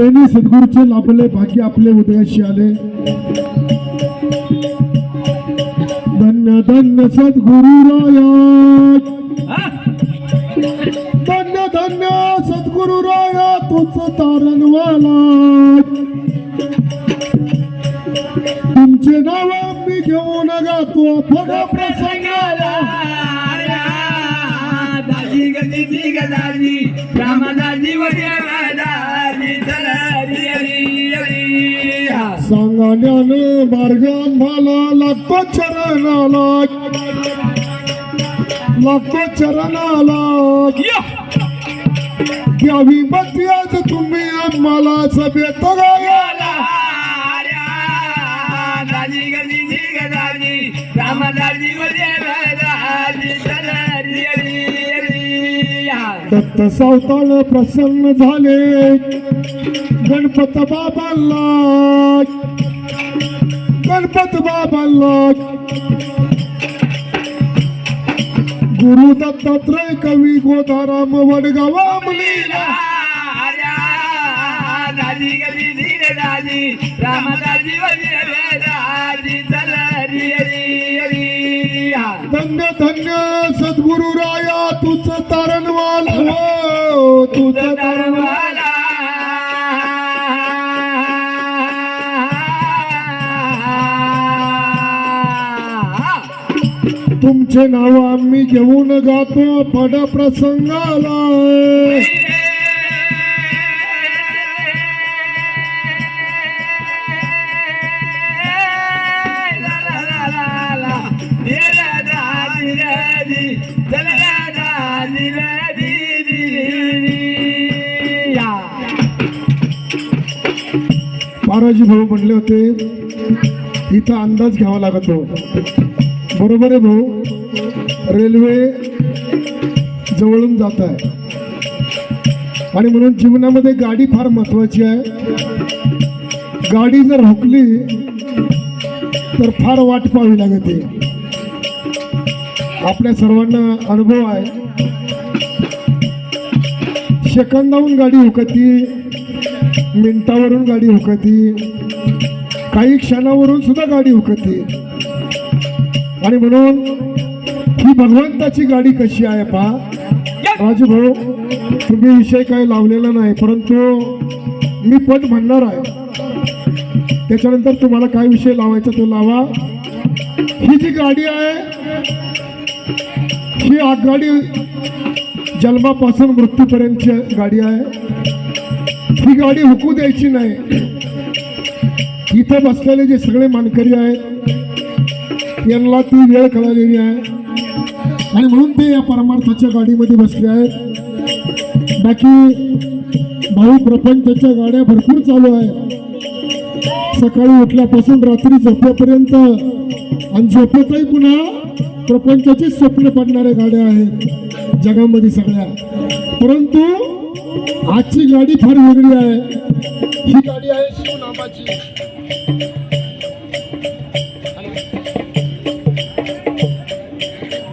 बेनी सद्गुरूचे लाभले बाकी आपले उदयाशी आले. धन्य धन्य सद्गुरु राया धन्य धन्य सद्गुरु राया तुझ तारणवाला तुमचे नाव मी घेऊन गातो फड प्रसंगाला. दाजी गतीची गदाजी रामदाजी वगैरे दाजी सांगाण्याने मार्ग आम्हाला लागतो चरणाला लागतो चरणाला! घ्यावी बघती आज तुम्ही आम्हाला सभेत गायाला. दाजी गतीची गदाजी. रामदाजी वगैरे दाजी चला री री री हा. दत्त सावताळ प्रसन्न झाले. गणपत बाबा लाग गणपत बाबा लाग गुरु दत्तात्रय कवी गोदाराम वडगावा मुलीला दाजी गतीची गदाजी रामदाजी वगैरे दाजी चला धन्य धन्य सद्गुरु राया तुझ तारणवाल हो तुझ तारणवाल. तुमचे नाव आम्ही घेऊन गातो पड प्रसंगाला महाराजी भाऊ म्हणले होते इथं अंदाज घ्यावा लागतो. बरोबर आहे भाऊ. रेल्वे जवळून जात आहे. आणि म्हणून जीवनामध्ये गाडी फार महत्वाची आहे. गाडी जर हुकली तर फार वाट पाहावी लागते. आपल्या सर्वांना अनुभव आहे. सेकंदाहून गाडी हुकती मिनिटावरून गाडी हुकती काही क्षणावरून सुद्धा गाडी हुकती. आणि म्हणून ही भगवंताची गाडी कशी आहे पहा. राजू भाऊ तुम्ही विषय काय लावलेला नाही परंतु मी पद म्हणणार आहे. त्याच्यानंतर तुम्हाला काय विषय लावायचा तो लावा. ही जी गाडी आहे ही आगगाडी जन्मापासून मृत्यूपर्यंतची गाडी आहे. ही गाडी हुकू द्यायची नाही. इथं बसलेले जे सगळे मानकरी आहेत यांना ती वेळ कळालेली आहे. आणि म्हणून ते या परमार्थाच्या गाडीमध्ये बसले आहेत. बाकी भाऊ प्रपंचाच्या गाड्या भरपूर चालू आहेत. सकाळी उठल्यापासून रात्री झोपेपर्यंत आणि झोपेतही पुन्हा प्रपंचाचे स्वप्न पडणाऱ्या गाड्या आहेत जगामध्ये सगळ्या. परंतु आजची गाडी फार वेगळी आहे. ही गाडी आहे शिवनामाची.